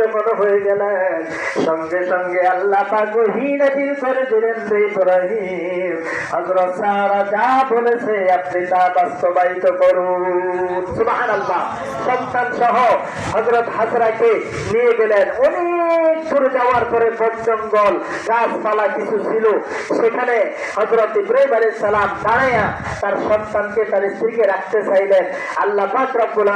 যখন হয়ে গেলেন। সঙ্গে সঙ্গে আল্লাহ হিনাদিল করে দিলেন ইব্রাহিম। যা বলেছে আপনি তা বাস্তবায়িত করুন। সন্তান সহ হজরত হাজরাকে নিয়ে গেলেন। অনেক যাওয়ার পরে বন জঙ্গল, গাছপালা কিছু ছিল। সেখানে হযরত ইব্রাহিম আলাইহিস সালাম দাঁড়াইয়া তার সন্তানকে, তার স্ত্রীকে রাখতে চাইলেন। আল্লাহ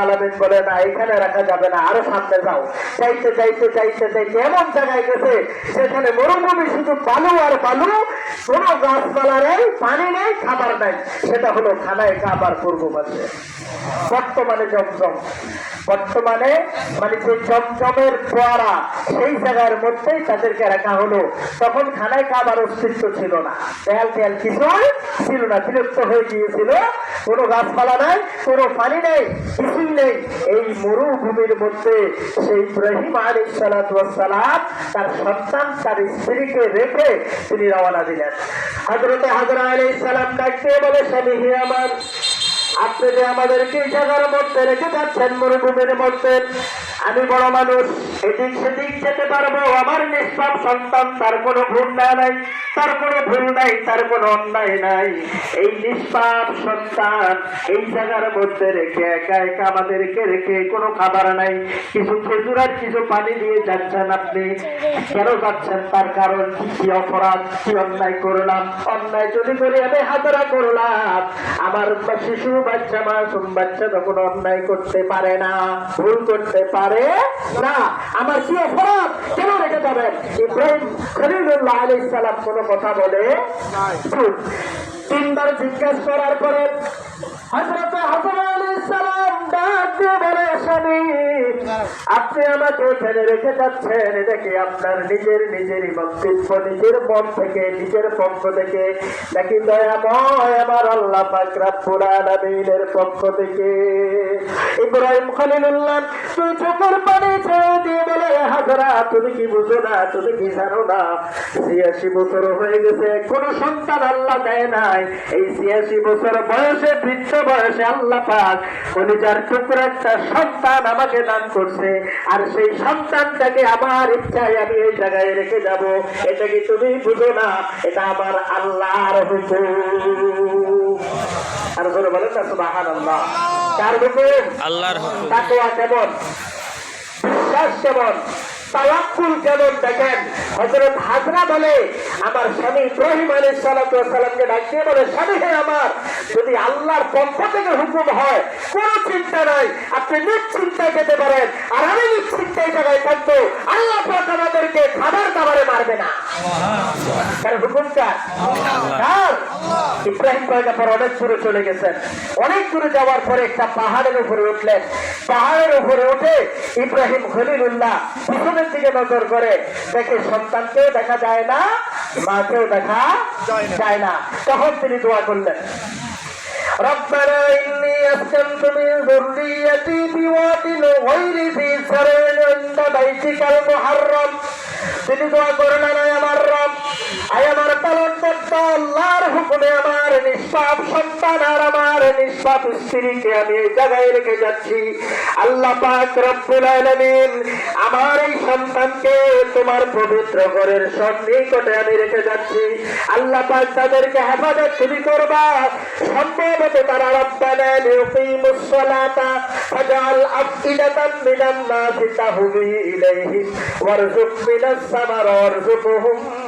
আলামিন বলে, না, এখানে রাখা যাবে না, আরও সামনে যাও। চাইতে চাইতে চাইতে চাইতে এমন জায়গায় গেছে, সেখানে মরুভূমি শুধু বালু আর বালু, কোনো গাছপালা নেই, পানি নেই, খাবার নাই। সেটা হলো খানায় খাবার পূর্ব পাশে বর্তমানে জমজম। বর্তমানে মানে যে জমজমের ফোয়ারা সেই জায়গার মধ্যেই তাদেরকে রাখা হলো। তখন খানায় কাবার অস্তিত্ব ছিল না। দেয়াল টেয়াল কিছুই ছিল না। বিলুপ্ত হয়ে গিয়েছিল। কোনো গাছপালা নাই, কোনো পানি নেই, কিছুই নেই। এই মরুভূমির মধ্যে সেই ইব্রাহিম আলী সালাম তার সন্তান, তার স্ত্রীকে রেখে তিনি রওনা দিলেন। হজরতে হাজরা আলী সালাম ডাকতে বলে, স্বামী আমার, আপনি যে আমাদেরকে জায়গার মধ্যে রেখে যাচ্ছেন, মরুভূমির মধ্যে আমি বড় মানুষ, এদিক সেদিক যেতে পারব, আমার নিষ্পাপ সন্তান, তার কোনো ভুল না, নাই। তার কোনো ভুল নাই, তার কোনো অন্যায় নাই। এই নিষ্পাপ সন্তান এই জায়গার মধ্যে রেখে একা একা আমাদেরকে রেখে কোনো খাবার নাই, কিছু খেজুর আর কিছু পানি দিয়ে যাচ্ছেন আপনি। কেন যাচ্ছেন? তার কারণ কি? অপরাধ? কি অন্যায় করলাম? অন্যায় যদি করে আমি হাজারা করলাম। আমার শিশু, বাচ্চা, মাসুম বাচ্চা তখন অন্যায় করতে পারে না, ভুল করতে পারে না। আমার কি অপরাধ? কেন রেখে যাবেন? ইব্রাহিম খলিলুল্লাহ আলী সালাম কোনো কথা বলে। তিনবার জিজ্ঞেস করার পরে হজরত হাসান ডাক দিয়ে বলে স্বামী আপনি আমাকে রেখে যাচ্ছেন আপনার নিজের, নিজেরই নিজের মন থেকে, নিজের পক্ষ থেকে? নাকি দয়াময় আমার আল্লাহ পক্ষ থেকে? ইব্রাহিম তুই চোখের পানি ছেড়ে দিয়ে বলে, হাজরা, তুমি কি বুঝো না, তুমি কি জানো না? ছিয়াশি বছর হয়ে গেছে, কোন সন্তান আল্লাহ দেয় নাই। এই ছিয়াশি বছর বয়সে, বৃদ্ধ বয়সে আল্লাহ পাক, কলিজার টুকরো একটা সন্তান আমাকে দান করছে। আর সেই সন্তানটাকে আমার ইচ্ছায় আমি এই জায়গায় রেখে যাব এটা কি তুমি বুঝো না? এটা আমার আল্লাহর হুকুম। আর বলে বলেন না সুবাহান আল্লাহ কার হুকুম? আল্লাহর হুকুম। তাকওয়া কেমন? বিশ্বাস কেমন? তাওয়াক্কুল দেখেন? হজরত হাজরা বলে, আমার স্বামী ইব্রাহিম আলী সালাতু ওয়াস সালামকে ডাক বলে, স্বামী হে আমার, যদি আল্লাহর পক্ষ থেকে হুকুম হয়, কোনো চিন্তা নাই, আপনি নিশ্চিন্তায় যেতে পারেন, আর আমি নিশ্চিন্তায় জায়গায় থাকব। আল্লাহ আমাদেরকে খাবার দাবারে মারবে না। কারণ হুকুম কার কার ইব্রাহিম পয়গাম্বর অনেক দূরে চলে গেছেন অনেক দূরে যাওয়ার পরে একটা পাহাড়ের উপরে উঠলেন পাহাড়ের উপরে উঠে ইব্রাহিম খলিলুল্লাহ পিছনের দিকে নজর করে দেখে সন্তানকেও দেখা যায় না মাকেও দেখা যায় না তখন তিনি দোয়া করলেন ربنا إني أسكنت من ذريتي بواد غير ذي زرع عند بيتك المحرم তিনি দোয়া করলেন আমার রব আয় আমার পালন কর্তা আল্লাহর হুকুমে আমার নিষ্পাপ সন্তান আর আমার নিষ্পাপ স্ত্রীকে আমি এই জায়গায় রেখে যাচ্ছি। আল্লাহ পাক রব্বুল আলামিন আমার এই সন্তানকে তোমার পবিত্র ঘরের সন্নিকটে আমি রেখে যাচ্ছি। আল্লাহ পাক তাদেরকে হেফাজত তুমি করবা। সম্ভবত তারা রব্বানা লিউকিমুস সালাতা ফাজআল আফইদাতাম মিনান নাসি ইলাইহিম ওয়ারযুক মিনাস সামার ওয়ারযুকহুম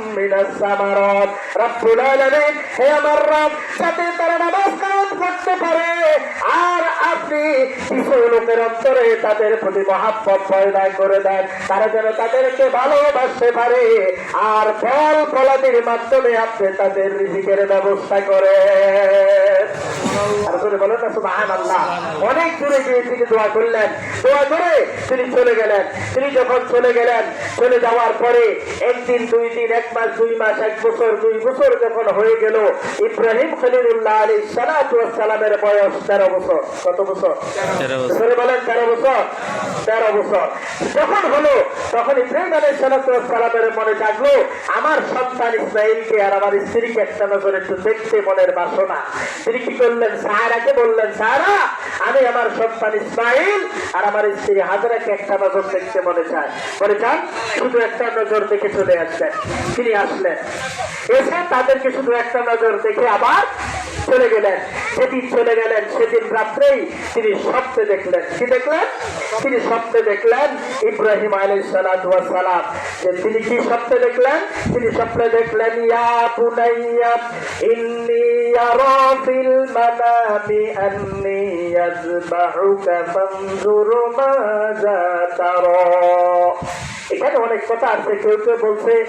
আর আপনি কিছু তাদের প্রতি মহাব্বত পয়দা করে দেন। তারা যেন তাদেরকে ভালোবাসতে পারে। আর ফল ফলাদির মাধ্যমে আপনি তাদের রিজিকের ব্যবস্থা করে বলেন না সুবহানাল্লাহ। অনেক দূরে গিয়ে তিনি দোয়া করলেন। দোয়া করে তিনি চলে গেলেন। তিনি যখন চলে গেলেন চলে যাওয়ার পরে একদিন দুই দিন এক মাস দুই মাস এক বছর দুই বছর যখন হয়ে গেল ইব্রাহিম খলিলুল্লাহ আলী সালামের বয়স তেরো বছর। কত বছর। ধরে বলেন তেরো বছর। তেরো বছর। যখন হলো তখন ইব্রাহিম আলী সালামের মনে জাগলো আমার সন্তান ইসমাইলকে আর আমার স্ত্রীকে একটা নজর একটু দেখতে মনের বাসনা। তিনি কি করলেন? বললেন সাহারাকে বললেন, সাহারা, আমি আমার সন্তান ইসমাইল আর আমার স্ত্রী হাজারাকে একটা নজর দেখতে মনে চায়। মনে চান? শুধু একটা নজর দেখে চলে আসলেন। তিনি আসলেন। এসে তাদেরকে শুধু একটা নজর দেখে আবার চলে গেলেন। সেদিন চলে গেলেন, সেদিন রাত্রেই তিনি স্বপ্নে দেখলেন। কি দেখলেন? তিনি স্বপ্নে দেখলেন ইব্রাহিম আলাই সালাম। যে তিনি কি স্বপ্নে দেখলেন? তিনি স্বপ্নে দেখলেন, ইয়া বুনাইয়া, ইন্নি আরা ফিল মানামি আন্নি আযবাহুকা ফানজুর মাযা তারা এখানে অনেক কথা আছে। কেউ কেউ বলছে,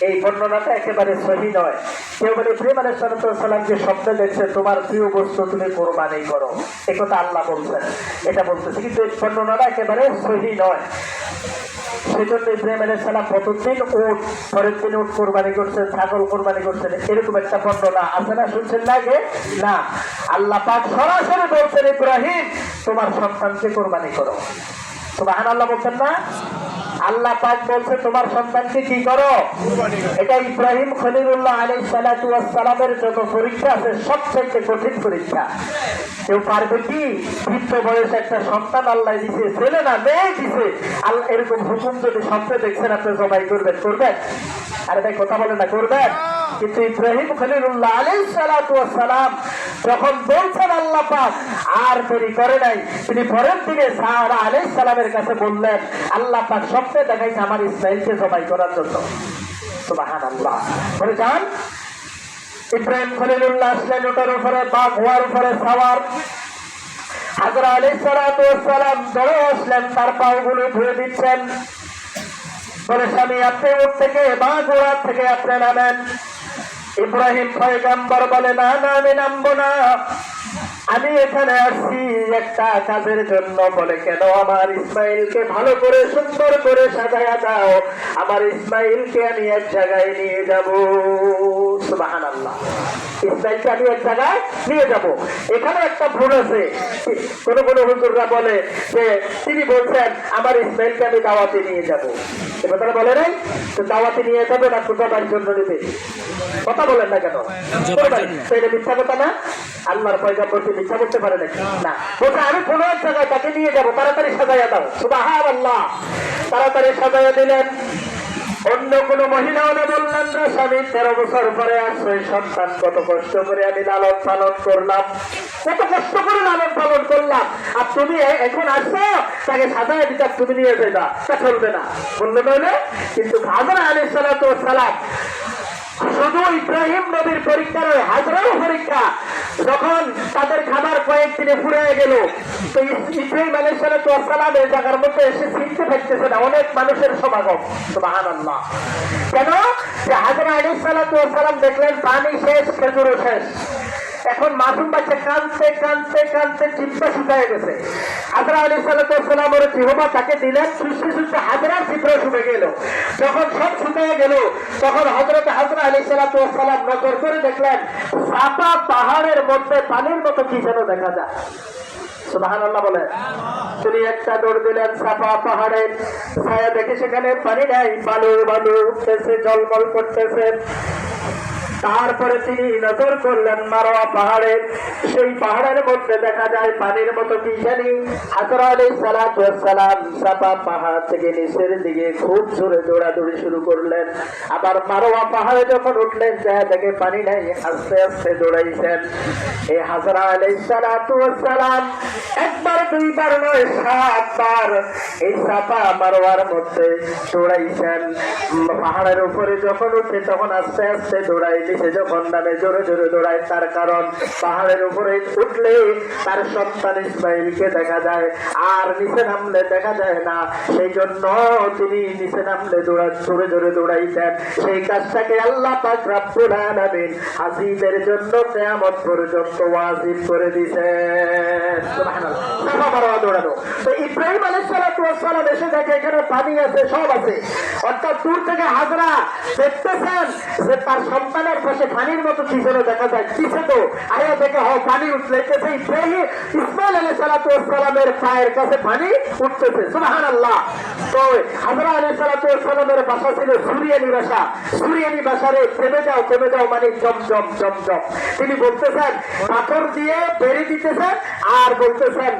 এই বর্ণনাটা একেবারে সহি নয়। কেউ বলে প্রেম আলাই সালাম যে স্বপ্নে দেখছে তোমার প্রিয় বস্তু তুমি কোরবানি করো। এ কথা আল্লাহ বলছেন। এটা বলতেছে। কিন্তু বর্ণনাটা একেবারে সহি নয়। সেজন্য ইব্রাহিম আলাই সালাম প্রতিদিন ওট পরের দিন ওট কোরবানি করছেন, ছাগল কোরবানি করছেন। এরকম একটা বর্ণনা আছে না, শুনছেন না আগে? না। আল্লাহ পাক সরাসরি বলছেন, ইব্রাহিম, তোমার সন্তানকে কোরবানি করো। তোমার আল্লাহ বলছেন না? আল্লাহ পাক বলছে, তোমার সন্তানকে কি করো? এটা ইব্রাহিম খলিলুল্লাহ আলাই সালামের যত পরীক্ষা আছে সবচেয়ে কঠিন পরীক্ষা। কেউ পারবে কি? বৃদ্ধ বয়সে একটা সন্তান আল্লাহ দিছে, ছেলে না, মেয়ে দিছে। আল্লাহ এরকম হুকুম যদি স্বপ্নে দেখছেন, আপনি জবাই করবেন করবেন? আরে ভাই, কথা বলে না, করবেন? কিন্তু ইব্রাহিম খলিলুল্লাহ আলাই সালাম যখন বলছেন আল্লাহ পাক, আর দেরি করে নাই। তিনি পরের দিনে সাহারা আলাই সালামের কাছে বললেন, আল্লাহ পাক স্বপ্নে দেখাইছে আমার ইসমাইলকে জবাই করার জন্য। ইব্রাহিম খলিলুল্লাহ আসলেন ওটার উপরে উপরে সাওয়ার। হাজরা আলী সালাম আসলেন, তার ধুয়ে দিচ্ছেন। বলে, স্বামী, আপনি উঠ থেকে বা গোড়ার থেকে আপনি নামেন। ইব্রাহিম বলে, না না, আমি নামবো না। আমি এখানে আসছি একটা কাজের জন্য বলে, কেন আমার ইসমাইলকে ভালো করে, সুন্দর করে সাজায় দাও? আমার ইসমাইলকে আমি এক জায়গায় নিয়ে যাব। সুবাহান আল্লাহ ইসমাইলকে আমি এক জায়গায় নিয়ে যাব। এখানে একটা ভুল আছে। কোন কোন হুজুররা বলে যে তিনি বলছেন আমার ইসমাইলকে আমি দাওয়াতে নিয়ে যাব। এ কথাটা বলে নাই? তো দাওয়াতে নিয়ে যাবে না কোথাবার জন্য নেবে কথা বলেন না কেন? কোরবানি। তো এটা মিথ্যা কথা না? আল্লাহর মিথ্যা পারে নাকি? না। বলছে আমি কোনো এক জায়গায় তাকে নিয়ে যাব। তাড়াতাড়ি সাজাইয়া দাও। সুবাহার আল্লাহ তাড়াতাড়ি সাজাইয়া দিলেন। অন্য কোন মহিলা হলে বললেন, না স্বামী তেরো বছর পরে আসছে সন্তান কত কষ্ট করে আমি লালন পালন করলাম। কত কষ্ট করে লালন পালন করলাম। আর তুমি এখন আসছো, তাকে সাজায় দিতে তুমি নিয়ে যাইবা, তা চলবে না। বললে বলে কিন্তু হাজার আলী সালাম শুধু ইব্রাহিম নবীর পরীক্ষা নয় হাজারো পরীক্ষা যখন তাদের খাবার কয়েকদিনে ফুরে গেল, তো ইস- সালে আলাইসালাম এই জায়গার মধ্যে এসে চিনতে পারতেছে না, অনেক মানুষের সমাগম। সুবাহান আল্লাহ কেন? যে হাজার সালাম দেখলেন, পানি শেষ, খেজুরও শেষ। এখন মাসুম বাচ্চা কানতে কানতে কানতে চিন্তা শুকায় গেছে। হাজরা আলী সাল্লাম ওর জিহবা তাকে দিলেন সুস্থে সুস্থে হাজরার চিত্র শুকে গেল। যখন সব শুকিয়ে গেল, তখন হজরত হাজরা আলী সাল্লাম নজর করে দেখলেন সাপা পাহাড়ের মধ্যে পানির মতো কি যেন দেখা যায়। আল্লাহ তিনি ছায়া দেখে সেখানে পানি নাই, বালু বালু জলমল করতেছে। তারপরে তিনি নজর করলেন মারোয়া পাহাড়ে। সেই পাহাড়ের মধ্যে দেখা যায় পানির মতো কি জানি? আলী সালাম সাপা পাহাড় থেকে নিচের দিকে খুব জোরে দৌড়াদৌড়ি শুরু করলেন। আবার মারোয়া পাহাড়ে যখন উঠলেন দেখা দেখে পানি নাই, আস্তে আস্তে দৌড়াইছেন। এই হাজরা আলী সালাম একবার, দুইবার নয়, সাতবার এই সাপা মারোয়ার মধ্যে দৌড়াইছেন। পাহাড়ের উপরে যখন উঠে তখন আস্তে আস্তে দৌড়াই নিচে যখন নামে জোরে জোরে দৌড়ায়। তার কারণ পাহাড়ের উপরে উঠলে তার সন্তান ইসমাইলকে দেখা যায়। আর নিচে নামলে দেখা যায় না। সেই জন্য তিনি নিচে নামলে দৌড়া জোরে জোরে দৌড়াইছেন সেই কাজটাকে আল্লাহ পাক হাজিদের জন্য কিয়ামত পর্যন্ত ওয়াজিব করে সুবহানাল্লাহ। দৌড়ানো। ইব্রাহিম আলাইহিস সালাম এসে দেখে এখানে পানি আছে, সব আছে। অর্থাৎ দূর থেকে হাজরা দেখতেছেন যে তার সন্তানের দরিয়ার পাশে পানির মতো কি দেখা যায়। কিসে তো আয়া দেখে হ পানি উঠলেছে ইব্রাহিম ইসমাইল আলী সালাতু সালামের পায়ের কাছে পানি উঠতেছে। সুবাহান আল্লাহ তো হাজরা আলী সালাতু সালামের বাসা ছিল সুরিয়ানি ভাষা। সুরিয়ানি ভাষারে থেমে যাও থেমে যাও মানে জম জম জম জম। তিনি বলতেছেন, পাথর দিয়ে বেড়ে দিতেছেন আর বলতেছেন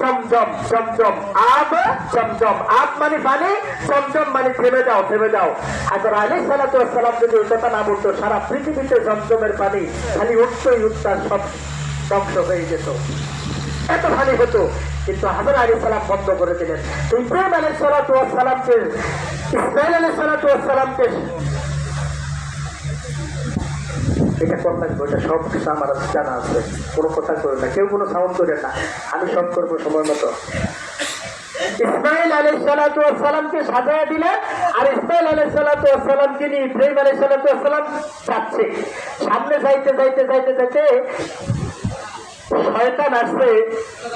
জম জম জম জম, আব, জম জম। আব মানে পানি, জম জম মানে থেমে যাও থেমে যাও। হাজরা আলী সালাতু সালাম যদি কথা না বলতো, সারা পৃথিবীতে জমজমের পানি খালি উঠতই উঠতার সব ধ্বংস হয়ে যেত। এত পানি হতো, কিন্তু হাজার আলী সালাম বন্ধ করে দিলেন। ইব্রাহিম আলী ইসমাইল আলী সালাতু সালামকে এটা করবেন এটা সব কিছু আমার জানা আছে। কোনো কথা করবে না, কেউ কোনো সাউন্ড করে না। আমি সব করব সময় মতো। ইসমাইল আলী সালাতামকে সাজায় দিলেন আর ইসমাইল আলী সালাতামকে নিয়ে ইব্রাহিম আলী সালাতাম যাচ্ছে। সামনে যাইতে যাইতে যাইতে যাইতে শয়তান আসছে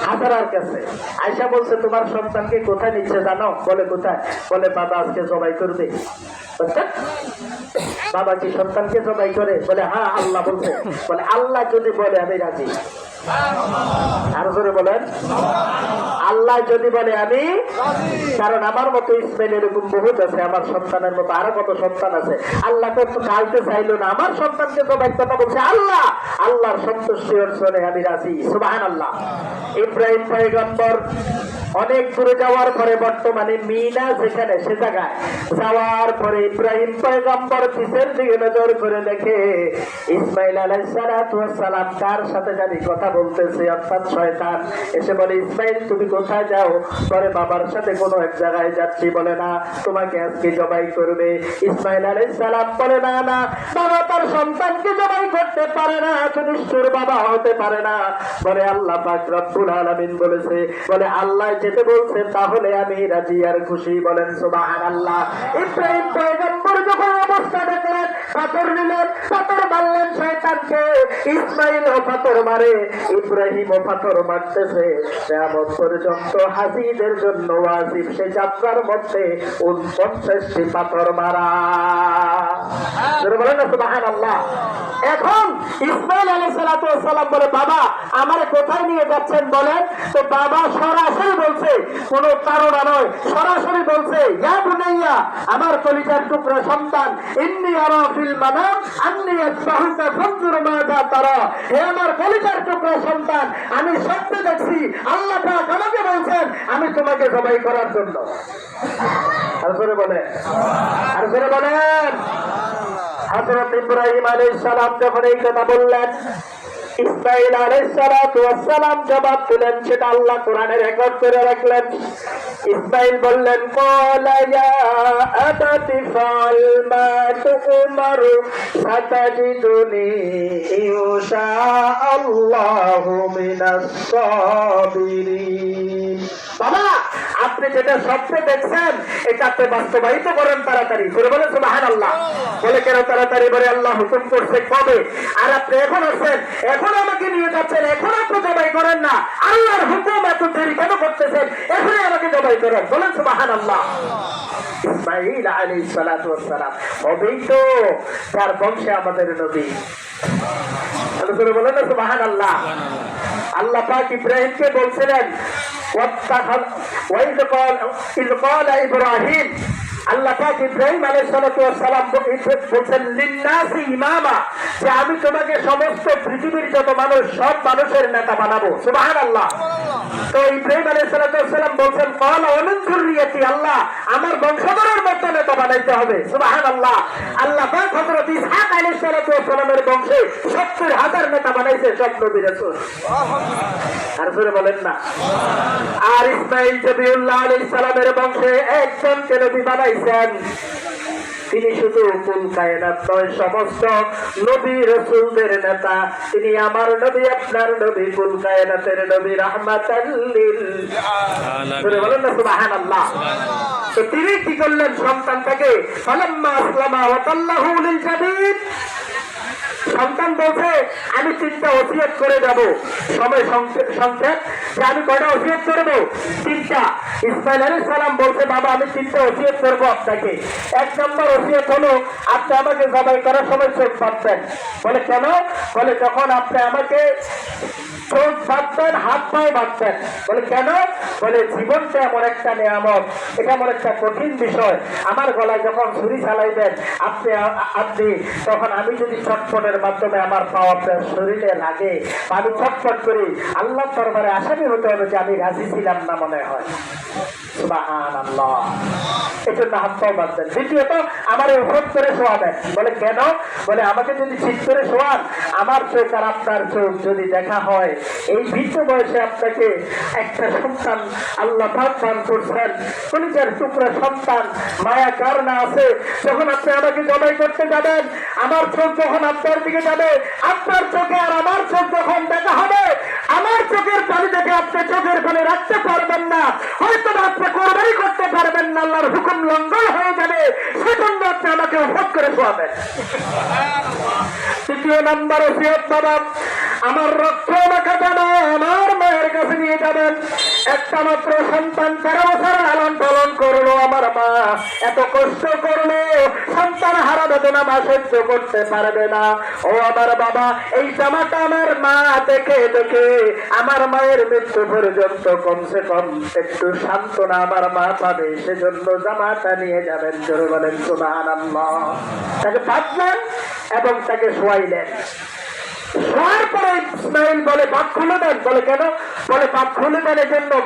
হাজারার কাছে। আয়সা বলছে, তোমার সন্তানকে কোথায় নিচ্ছে জানো? বলে, কোথায়? বলে, বাবা আজকে জবাই করবে। বুঝছেন? বাবা কি সন্তানকে জবাই করে, বলে হ্যাঁ আল্লাহ বলছে। বলে, আল্লাহ যদি বলে, আমি রাজি। আরও করে বলেন। আল্লাহ যদি বলে, আমি কারণ আমার মতো ইসমাইল এরকম বহুত আছে, আমার সন্তানের মতো আরও কত সন্তান আছে। আল্লাহ তো কালতে চাইলো না, আমার সন্তানকে জবাই কথা বলছে, আল্লাহ, আল্লাহর সন্তুষ্টি অর্জনে আমি রাজি। সুবাহান আল্লাহ ইব্রাহিম পয়গম্বর অনেক দূরে যাওয়ার পরে বর্তমানে মিনা যেখানে, সে জায়গায়। যাওয়ার পরে ইব্রাহিম পয়গম্বর পিছের দিকে নজর করে দেখে ইসমাইল আলাইসালাম কার সাথে জানি কথা বলতেছে, অর্থাৎ শয়তান। এসে বলে, ইসমাইল, তুমি কোথায় যাও? পরে বাবার সাথে কোনো এক জায়গায় যাচ্ছি, বলে, না, তোমাকে আজকে জবাই করবে। ইসমাইল আলাইসালাম বলে, না না, বাবা তার সন্তানকে জবাই করতে পারে না নিষ্ঠুর বাবা হতে পারে না। বলে, আল্লাহ পাক রব্বুল আলামিন বলেছে। বলে, আল্লাহ যেতে বলছে, তাহলে আমি রাজি আর খুশি। বলেন, সুবহানাল্লাহ। ইব্রাহিম পয়গম্বর যখন অবস্থা দেখলেন পাথর নিলেন, পাথর মারলেন শয়তানকে। ইসমাইল ও পাথর মারে, ইব্রাহিম ও পাথর মারতেছে। কেমন পর্যন্ত হাজিদের জন্য ওয়াজিব, সে যাত্রার মধ্যে উনপঞ্চাশটি পাথর মারা। বলেন না, সুবহানাল্লাহ। এখন ইসমাইল আলী সালাম বলে, বাবা, আমার কোথায় নিয়ে যাচ্ছেন বলেন? তো বাবা সরাসরি বলছে, কোন তারা নয়। সরাসরি বলছে, ইয়া বুনাইয়া, আমার কলিজার টুকরা সন্তান, ইন্নি আরা আমার সন্তান, আমি স্বপ্নে দেখছি, আল্লাহ আমাকে বলছেন, আমি তোমাকে জবাই করার জন্য। আর বলেন। আর ইব্রাহিম আলাইহিস সালাম যখন এই কথা বললেন ইসমাইল আলাইহিস সালাতু ওয়াস সালাম জবাব দিলেন, সেটা আল্লাহ কোরআনে রেকর্ড করে রাখলেন। ইসমাইল বললেন আল্লাহু আপনি যেটা স্বপ্নে দেখছেন এটা আপনি বাস্তবায়িত করেন তাড়াতাড়ি। করে বলে সুবাহান আল্লাহ বলে কেন তাড়াতাড়ি বলে আল্লাহ হুকুম করছে কবে? আর আপনি এখন আছেন এখন আমাকে নিয়ে যাচ্ছেন, এখন আপনি জবাই করেন না। আল্লাহর হুকুম এত দেরি কেন করতেছেন? এখনই আমাকে জবাই করেন। বলেন সুবাহান আল্লাহ ইসমাইল আলী সালাম, হবেই তার বংশে আমাদের নবী। বলেন সুবাহান আল্লাহ আল্লাহ পাক ইব্রাহিমকে বলছিলেন ইব্রাহিম। আল্লাহ পাক ইব্রাহিম আলাইহিসসালাম বলছেন, লিন্নাসি ইমামা, যে আমি তোমাকে সমস্ত পৃথিবীর যত মানুষ, সব মানুষের নেতা বানাবো। সুবহানাল্লাহ। তো ইব্রাহিম আলাই সালাম বলছেন ফল অনুজুরিয়াতি আল্লাহ আমার বংশধরের মতো নেতা বানাইতে হবে। সুবাহান আল্লাহ আল্লাহ পাক হজরত ইসহাক আলী সালামের বংশে সত্তর হাজার নেতা বানাইছে সব নবী রাসূল। আর সুরে বলেন না। আর ইসমাইল জবিউল্লাহ আলাইহিস সালামের বংশে একজনকে নবী বানাইছেন। তিনি শুধু কুল কায়নাত নয় সমস্ত নবী রসুলদের নেতা। তিনি আমার নবী আপনার নবী কুল কায়নাতের নবী রাহমাতাল্লিল বলেন না সুবহানাল্লাহ। তো তিনি কি করলেন সন্তানটাকে? ফালাম্মা আসলামা ওয়া তাল্লাহু লিল সন্তান বলছে, আমি তিনটা ওসিয়ত করে যাব সময় সংক্ষে- সংক্ষেপ, যে আমি কয়টা ওসিয়ত করব তিনটা। ইসমাইল আলী সালাম বলছে, বাবা, আমি তিনটা ওসিয়ত করব আপনাকে। এক নম্বর ওসিয়ত হলো, আপনি আমাকে জবাই করার সময় চোখ পাচ্ছেন বলে, কেন? বলে, যখন আপনি আমাকে চোখ বাঁধতেন হাত পায়ে বাঁধতেন বলে, কেন? বলে, জীবনটা এমন একটা নিয়ামত, এটা এমন একটা কঠিন বিষয়। আমার গলায় যখন ছুরি চালাইবেন আপনি আপনি, তখন আমি যদি ছটফটের মাধ্যমে আমার পাও আপনার শরীরে লাগে, আমি ছটফট করি। আল্লাহ দরবারে আসামি হতে হবে যে আমি রাজি ছিলাম না মনে হয়। আমার চোখ এই বয়সে আপনাকে একটা সন্তান আল্লাহ করছেন। সন্তান, মায়া কার আছে? যখন আপনি আমাকে জবাই করতে যাবেন, আমার চোখ যখন আপনার যাবে, আপনার চোখে আর আমার চোখ যখন দেখা হবে, আমার চোখের পানি দেখে আপনি চোখের পানি রাখতে পারবেন না। হয়তো আপনি কোরবানি করতে পারবেন না, আল্লাহর হুকুম লঙ্ঘন হয়ে যাবে। সেজন্য আপনি আমাকে ভোট করে শোয়াবেন। তৃতীয় নম্বর ওসিয়ত বাবা, আমার রক্ত আমাকে জানা আমার মায়ের কাছে নিয়ে যাবেন। একটা মাত্র সন্তান তেরো বছর লালন পালন করল আমার মা। এত কষ্ট করল, সন্তান হারা বেদনা মা সহ্য করতে পারবে না। ও আমার বাবা, এই জামাটা আমার মা, দেখে দেখে। আমার মায়ের মৃত্যু পর্যন্ত কমসে কম একটু সান্ত্বনা আমার মা পাবে, সেজন্য জামাটা নিয়ে যাবেন, জোরে বলেন সুবাহ তাকে ভাবলেন এবং তাকে শোয়াইলেন। ইসমাইল বলে খুলে দেন। বলে, কেন? বলে খুলে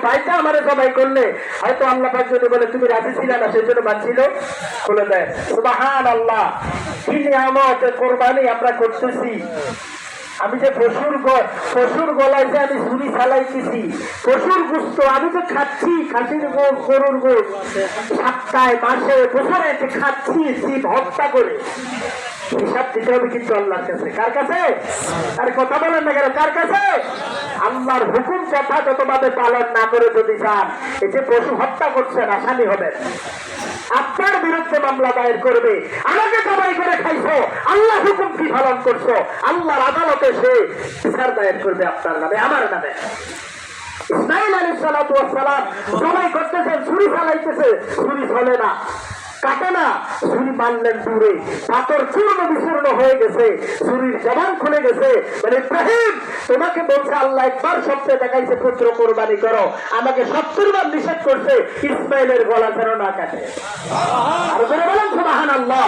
বাইটা করলে। হয়তো আল্লাহ পাক যদি বলে, তুমি রাজি ছিল না সেই জন্য বাঁচছিল খুলে দেন। আল্লাহ কোরবানি আমরা করতেছি। আমি যে পশুর পশুর গলায় যে আমি ঝুড়ি চালাইতেছি পশুর গুস্ত, আমি তো খাচ্ছি, খাসির গোস গরুর গোস সপ্তাহে, মাসে, বছরে খাচ্ছি, শীত হত্যা করে। আল্লাহর কাছে। কথা বলেন পালন না করে যদি যান, এই পশু হত্যা করছেন, আসামি হবেন। আপনার বিরুদ্ধে মামলা দায়ের করবে। আমাকে জবাই করে খাইছো। আল্লাহ হুকুম কি পালন করছ? আল্লাহর আদালতে সে বিচার দায়ের করবে আপনার নামে, আমার নামে। ইসমাইল আলী সালাম, জবাই করতেছেন, ছুরি চালাইতেছে ছুরি চলে না। কাটে না ছুরি মারলেন দূরে। পাথর চূর্ণ বিচূর্ণ হয়ে গেছে। ছুরির জবান খুলে গেছে। মানে ইব্রাহিম, তোমাকে বলছে, আল্লাহ একবার সপ্তাহে দেখাইছে, পুত্র কোরবানি করো। আমাকে সত্তর বার নিষেধ করছে, ইসমাইলের গলা যেন না কাটে। আর বলেন আল্লাহ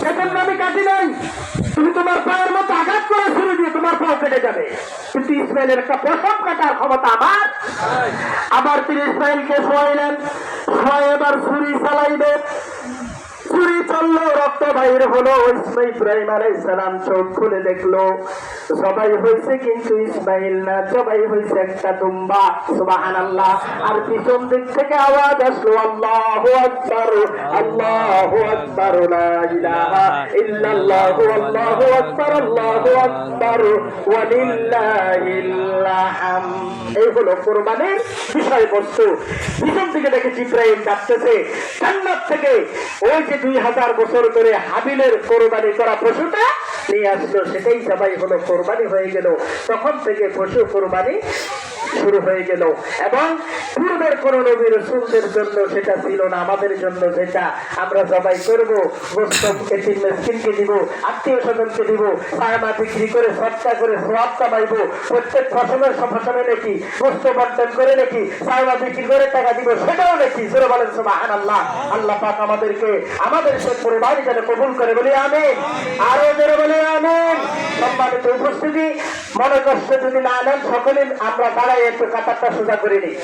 সেজন্য আমি কাটি নাই। তুমি তোমার পায়ের মতো আঘাত করে ছুরি দিয়ে তোমার পাও কেটে যাবে। কিন্তু ইসমাইলের একটা প্রসব কাটার ক্ষমতা আমার। আবার তিনি ইসমাইলকে শোয়াইলেন। শোয়াই এবার ছুরি চালাইবে। ছুরি চলল রক্ত বাইর হলো ইব্রাহিম আলাইহিস সালাম চোখ খুলে দেখল। সবাই হয়েছে কিন্তু ইসমাইল না, সবাই হয়েছে একটা দুম্বা, সুবহানাল্লাহ। আর পিছন দিক থেকে আওয়াজ আসলো, আল্লাহু আকবার আল্লাহু আকবার, লা ইলাহা ইল্লাল্লাহ, আল্লাহু আকবার আল্লাহু আকবার ওয়া লিল্লাহিল হামদ এই হলো কোরবানির বিষয়বস্তু। পিছন থেকে দেখে ইব্রাহিম ডাকতেছে জান্নাত থেকে ওই যে দুই হাজার বছর ধরে হাবিলের কোরবানি করা পশুটা নিয়ে আসলো। সেটাই সবাই হলো কোরবানি হয়ে গেল। তখন থেকে পশু কোরবানি শুরু হয়ে গেল। এবং পূর্বের কোন নবী রসুলদের জন্য সেটা ছিল না, আমাদের জন্য যেটা আমরা জবাই করব দিব, আত্মীয় স্বজনকে দিব বিক্রি করে সৎকা করে সোয়াব কামাইব। প্রত্যেক ফসলের ফসলে নাকি করে নাকি বিক্রি করে টাকা দিব, সেটাও নাকি। বলেন আল্লাহ আল্লাহ পাক আমাদেরকে, আমাদের সে যেন কবুল করে বলি, আমিন। আরও জোরে বলি, আমিন। সম্মানিত উপস্থিতি মনে কষ্ট যদি না নেন সকলে আমরা দাঁড়াই একটু কাতারটা সোজা করে নিই